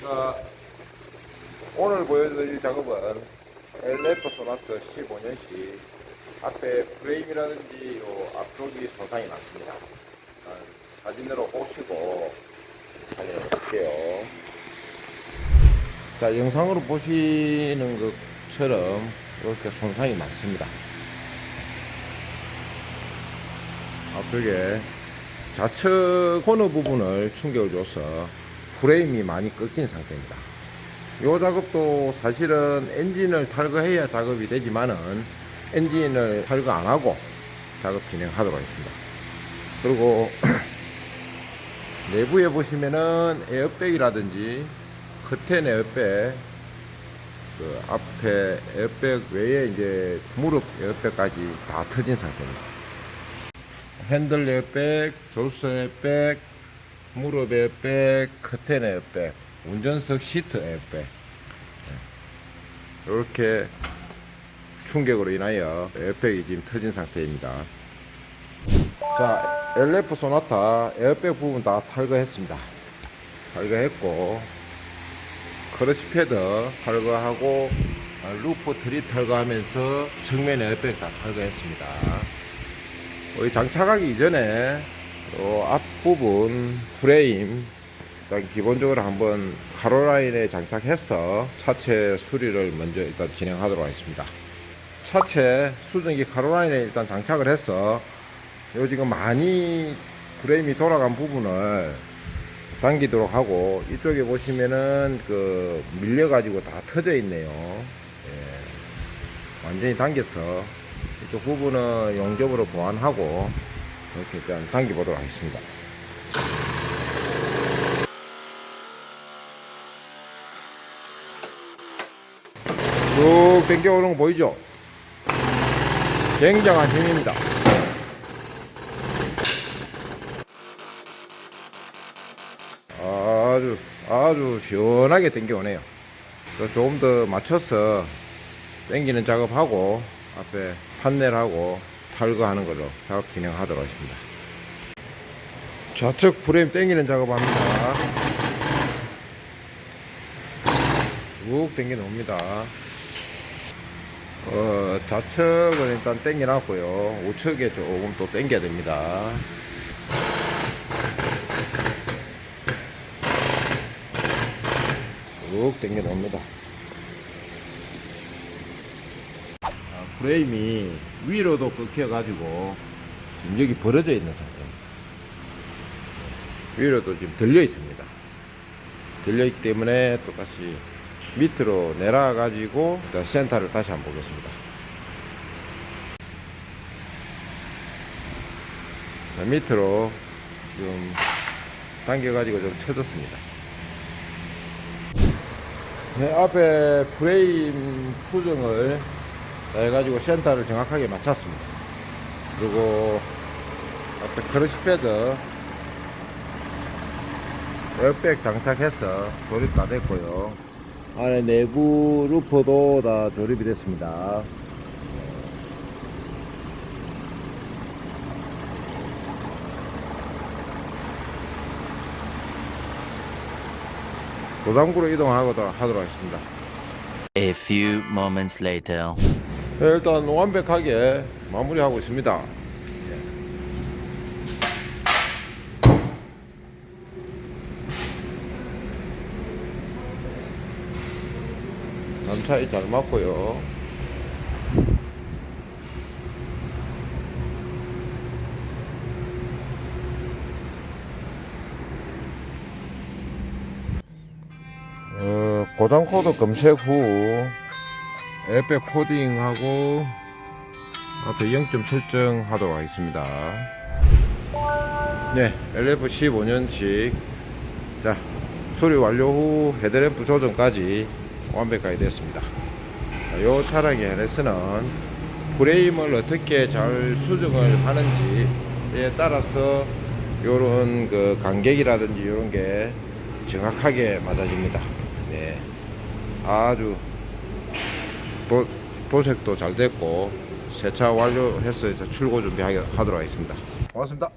자, 오늘 보여드릴 작업은 LF 소나트 15년식 앞에 프레임이라든지 요 앞쪽이 손상이 많습니다. 일단 사진으로 보시고 확인해 볼게요. 자, 영상으로 보시는 것처럼 이렇게 손상이 많습니다. 앞쪽에 좌측 코너 부분을 충격을 줘서 프레임이 많이 꺾인 상태입니다. 이 작업도 사실은 엔진을 탈거해야 작업이 되지만은 엔진을 탈거 안 하고 작업 진행하도록 하겠습니다. 그리고 내부에 보시면은 에어백이라든지 커튼 에어백 그 앞에 에어백 외에 이제 무릎 에어백까지 다 터진 상태입니다. 핸들 에어백, 조수 에어백, 무릎 에어백, 커튼 에어백, 운전석 시트 에어백 이렇게 충격으로 인하여 에어백이 지금 터진 상태입니다. 자, LF 소나타 에어백 부분 다 탈거했습니다. 탈거했고 크러시 패드 탈거하고 아, 루프 트리 탈거하면서 측면 에어백 다 탈거했습니다. 장착하기 이전에 요 앞부분 프레임 일단 기본적으로 한번 가로라인에 장착해서 차체 수리를 먼저 일단 진행하도록 하겠습니다. 차체 수증기 가로라인에 일단 장착을 해서 요 지금 많이 프레임이 돌아간 부분을 당기도록 하고 이쪽에 보시면은 그 밀려 가지고 다 터져 있네요. 예. 완전히 당겨서 이쪽 부분은 용접으로 보완하고 이렇게 일단 당겨 보도록 하겠습니다. 쭉 당겨 오는 거 보이죠? 굉장한 힘입니다. 아주 아주 시원하게 당겨 오네요. 조금 더 맞춰서 당기는 작업하고 앞에 판넬하고 탈거하는 걸로 작업 진행하도록 하겠습니다. 좌측 프레임 당기는 작업합니다. 쭉 당겨 놓습니다. 어, 좌측은 일단 당겨 놨고요. 우측에 조금 또 당겨야 됩니다. 쭉 당겨 놓습니다. 프레임이 위로도 꺾여가지고 지금 여기 벌어져 있는 상태입니다. 위로도 지금 들려 있습니다. 들려 있기 때문에 똑같이 밑으로 내려가지고 센터를 다시 한번 보겠습니다. 자, 밑으로 지금 당겨가지고 좀 쳐졌습니다. 네, 앞에 프레임 수정을 해가지고 센터를 정확하게 맞췄습니다. 그리고 앞에 크러시 패드 에어백 장착해서 조립 다 됐고요. 안에 내부 루퍼도 다 조립이 됐습니다. 도장구로 이동하도록 하도록 하겠습니다. A few moments later. 네, 일단 완벽하게 마무리하고 있습니다. 단차이 잘 맞고요. 어, 고장 코드 검색 후 에펙 코딩하고 앞에 0점 설정하도록 하겠습니다. 네, LF 15년식 자 수리 완료 후 헤드램프 조정까지 완벽하게 됐습니다. 이 차량의 LS는 프레임을 어떻게 잘 수정을 하는지에 따라서 요런 그 간격이라든지 이런 게 정확하게 맞아집니다. 네, 아주 도, 도색도 잘 됐고 세차 완료해서 이제 출고 준비하도록 하겠습니다. 고맙습니다.